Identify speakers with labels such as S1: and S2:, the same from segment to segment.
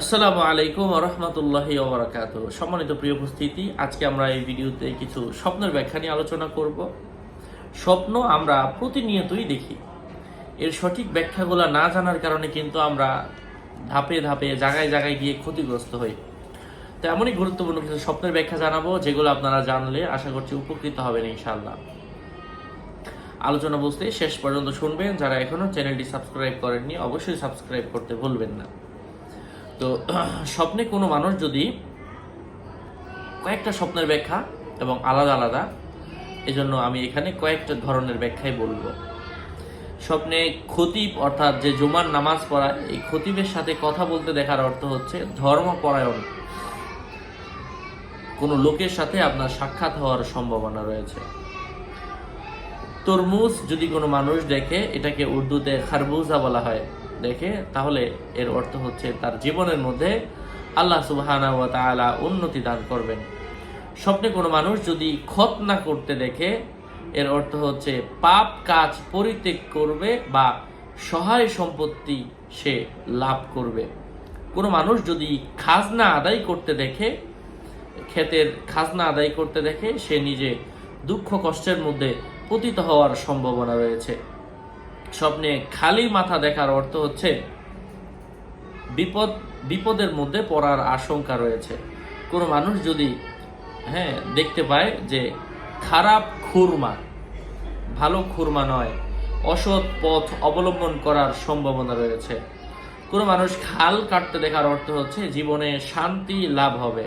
S1: আসসালামু আলাইকুম রহমতুল্লাহ ওবরাকাত সম্মানিত প্রিয় উপস্থিতি, আজকে আমরা এই ভিডিওতে কিছু স্বপ্নের ব্যাখ্যা নিয়ে আলোচনা করব। স্বপ্ন আমরা প্রতিনিয়তই দেখি। এর সঠিক ব্যাখ্যাগুলো না জানার কারণে কিন্তু আমরা ধাপে ধাপে, জায়গায় জায়গায় গিয়ে ক্ষতিগ্রস্ত হই। তো এমনই গুরুত্বপূর্ণ কিছু স্বপ্নের ব্যাখ্যা জানাব, যেগুলো আপনারা জানলে আশা করছি উপকৃত হবেন ইনশাল্লাহ আলোচনা বুঝতে শেষ পর্যন্ত শুনবেন। যারা এখনও চ্যানেলটি সাবস্ক্রাইব করেননি, অবশ্যই সাবস্ক্রাইব করতে ভুলবেন না। তো স্বপ্নে কোনো মানুষ যদি কয়েকটা স্বপ্নের ব্যাখ্যা এবং আলাদা আলাদা, এজন্য আমি এখানে কয়েকটা ধরনের ব্যাখ্যাই বলব। স্বপ্নে খতিব অর্থাৎ যে জুমার নামাজ পড়ায়, এই খতিবের সাথে কথা বলতে দেখার অর্থ হচ্ছে ধর্মপরায়ণ কোনো লোকের সাথে আপনার সাক্ষাৎ হওয়ার সম্ভাবনা রয়েছে। তরমুজ যদি কোনো মানুষ দেখে, এটাকে উর্দুতে খারবুজা বলা হয়। দেখে, তাহলে এর অর্থ হচ্ছে তার জীবনের মধ্যে আল্লাহ সুবহানা ওয়া তাআলা উন্নতি দান করবেন। স্বপ্নে কোনো মানুষ যদি খতনা করতে দেখে, এর অর্থ হচ্ছে পাপ কাজ পরিত্যাগ করবে বা সহায় সম্পত্তি সে লাভ করবে। কোনো মানুষ যদি খাজনা আদায় করতে দেখে, ক্ষেতের খাজনা আদায় করতে দেখে, সে নিজে দুঃখ কষ্টের মধ্যে পতিত হওয়ার সম্ভাবনা রয়েছে। স্বপ্নে খালি মাথা দেখার অর্থ হচ্ছে বিপদ, বিপদের মধ্যে পড়ার আশঙ্কা রয়েছে। কোনো মানুষ যদি হ্যাঁ দেখতে পায় যে খারাপ খুরমা, ভালো খুরমা নয়, অসৎ পথ অবলম্বন করার সম্ভাবনা রয়েছে। কোনো মানুষ খাল কাটতে দেখার অর্থ হচ্ছে জীবনে শান্তি লাভ হবে।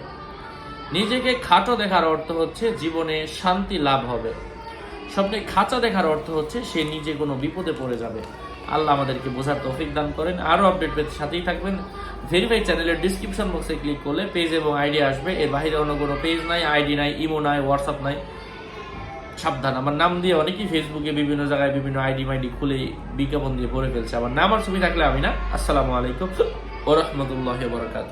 S1: নিজেকে খাটো দেখার অর্থ হচ্ছে জীবনে শান্তি লাভ হবে। স্বপ্নে খাঁচা দেখার অর্থ হচ্ছে সে নিজে কোনো বিপদে পড়ে যাবে। আল্লাহ আমাদেরকে বোঝার তৌফিক দান করেন। আরও আপডেট পেতে সাথেই থাকবেন। ভেরিফাই চ্যানেলের ডিসক্রিপশন বক্সে ক্লিক করলে পেজ এবং আইডি আসবে। এর বাইরে অন্য কোনো পেজ নাই আইডি নাই ইমো নাই হোয়াটসঅ্যাপ নাই। সাবধান। আমার নাম দিয়ে অনেকেই ফেসবুকে বিভিন্ন জায়গায় বিভিন্ন আইডি মাইডি খুলে বিজ্ঞাপন দিয়ে ভরে ফেলছে। আমার নাম আর ছবি থাকলে আমি না। আসসালামু আলাইকুম ও রহমতুল্লাহ বরকাত